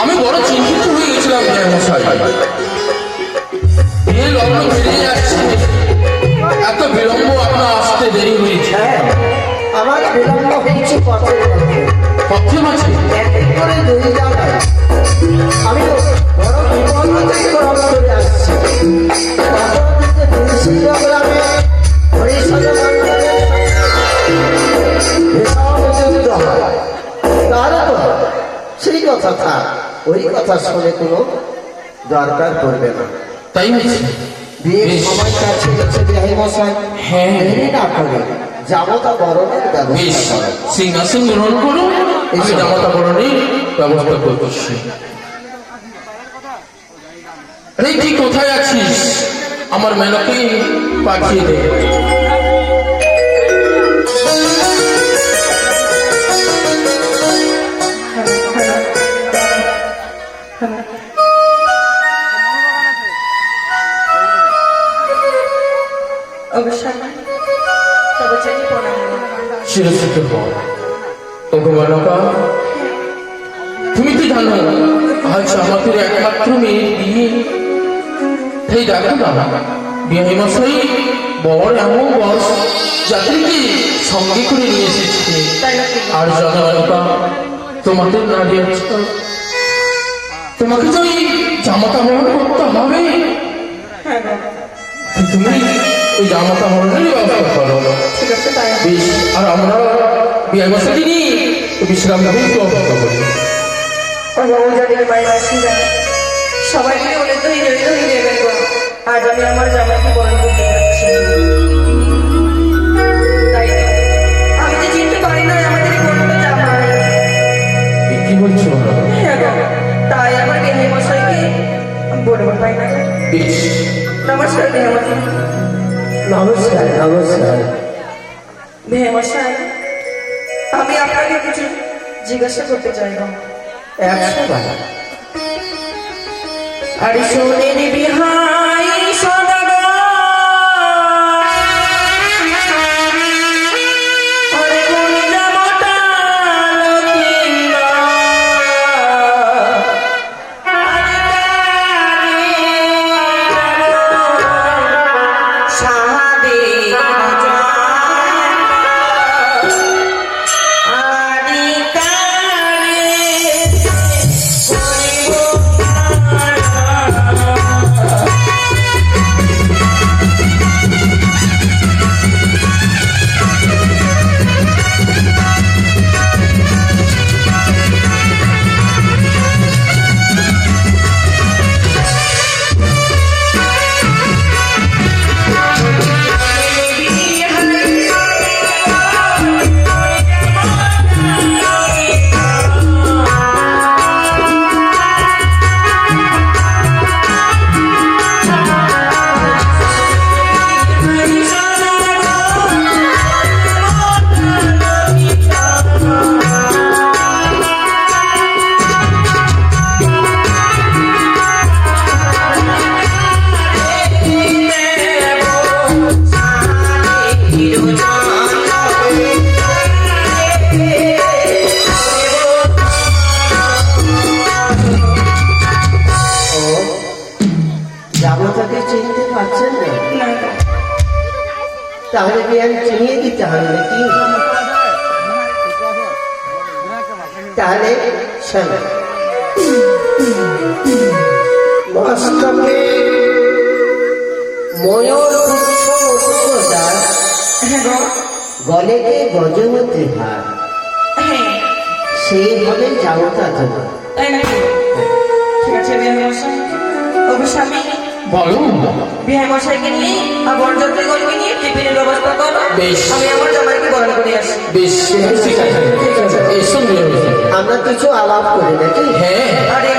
আমি বড় চিন্তিত হয়ে গেছিলাম মশাই বিয়ে লগ্ন বেরিয়ে যাচ্ছে। এত বিলম্ব আপনার আসতে দেরি হয়েছে। হ্যাঁ আমার বিলম্ব হচ্ছে পথের মধ্যে। মাঝে এক এক করে দুই জায়গায়। আমি বড় থেকে আসছি কথা ওই কথা শুনে কোনো দরকার পড়বে না। তাই বিয়ের বেশ। সময় কাছে গেছে বিহাই মশাই? হ্যাঁ। না করে জামতা বরণের ব্যবস্থা সিংহাসন গ্রহণ করুন আমি জামাতা বরণের ব্যবস্থা করছি আরে তুই কোথায় আছিস? আমার মেনকে পাঠিয়ে দে। তুমি তো জানো আজ আমাদের একমাত্র মেয়ের বিয়ে। তাই দেখো বিয়ে মশাই বর এমন বস যাদেরকে সঙ্গে করে নিয়ে এসেছে। আর জানো মেনকা তোমাদের নারী তোমাকে তো এই জামাতা বহন করতে হবে। হ্যাঁ। তুমি ওই জামাতা বহনের ব্যবস্থা করো ঠিক আছে তাই বেশ আর আমরা বিয়ে মশাইকে নিয়ে বিশ্রাম নেব একটু অপেক্ষা করি। সবাই মিলে ওদের তো হিরে হিরে দেবেন আজ আমি আমার জামাইকে বরণ করতে যাচ্ছি। তাই আমি তো চিনতে পারি না আমাদের বরণটা জামাই। কি বলছো হ্যাঁ তাই আমার বেহে মশাইকে আমি বলব তাই না। বেশ। নমস্কার বেহে মশাই নমস্কার নমস্কার। মশাই আমি আপনাকে কিছু জিজ্ঞাসা করতে চাইব একশো বার আরে সোনের বিহাই সদাগর চিনতে পারছেন না? তাহলে কি আমি চিনিয়ে দিতে হবে নাকি? তাহলে শোন মস্তকে ময়ূর পুচ্ছ দাস হ্যাঁ গলেতে গজমতি হার হ্যাঁ। সে হবে জামতা তোমার তাই ঠিক আছে অবশ্য আমি বলো বিহাই মশাইকে নিয়ে টিফিনের ব্যবস্থা করো। আমি আমার জামাইকে বরণ করে আসি। বেশ ঠিক আছে এসো মেয়ে। আমরা কিছু আলাপ করি নাকি? হ্যাঁ। আরে